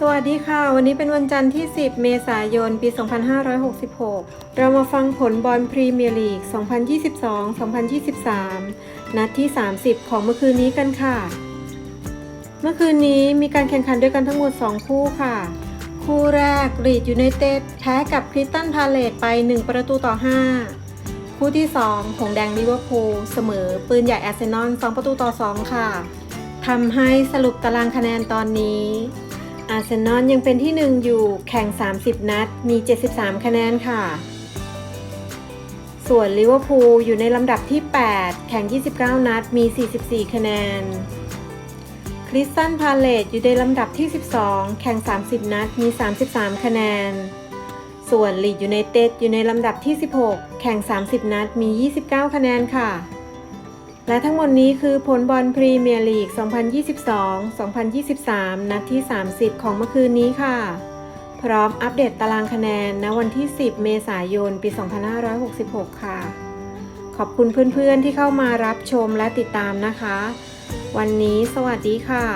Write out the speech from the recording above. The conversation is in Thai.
สวัสดีค่ะ วันนี้เป็นวันจันทร์ที่ 10 เมษายน ปี 2566 เรามาฟังผลบอลพรีเมียร์ลีก 2022-2023 นัดที่ 30 ของเมื่อคืนนี้กันค่ะ เมื่อคืนนี้มีการแข่งขันด้วยกันทั้งหมด 2 คู่ค่ะ คู่แรกลีดยูไนเต็ดแพ้กับคริสตันพาเลตไป 1 ประตูต่อ 5 คู่ที่2หงแดงลิเวอร์พูลเสมอปืนใหญ่อาร์เซนอล 2 ประตูต่อ 2 ค่ะทำให้สรุปตารางคะแนนตอนนี้ อาร์เซนอลยังเป็นที่1อยู่แข่ง 30 นัด มี 73 คะแนนค่ะ ส่วนลิเวอร์พูลอยู่ในลำดับที่ 8 แข่ง 29 นัด มี 44 คะแนน คริสตันพาเลตอยู่ในลำดับที่ 12 แข่ง 30 นัด มี 33 คะแนน ส่วนลีดยูไนเต็ดอยู่ในลำดับที่ 16 แข่ง 30 นัด มี 29 คะแนนค่ะ และทั้งหมดนี้คือผลบอลพรีเมียร์ลีก 2022-2023 นัดที่ 30 ของเมื่อคืนนี้ค่ะ พร้อมอัปเดตตารางคะแนนณวันที่ 10 เมษายน ปี 2566 ค่ะ ขอบคุณเพื่อนๆที่เข้ามารับชมและติดตามนะคะ วันนี้สวัสดีค่ะ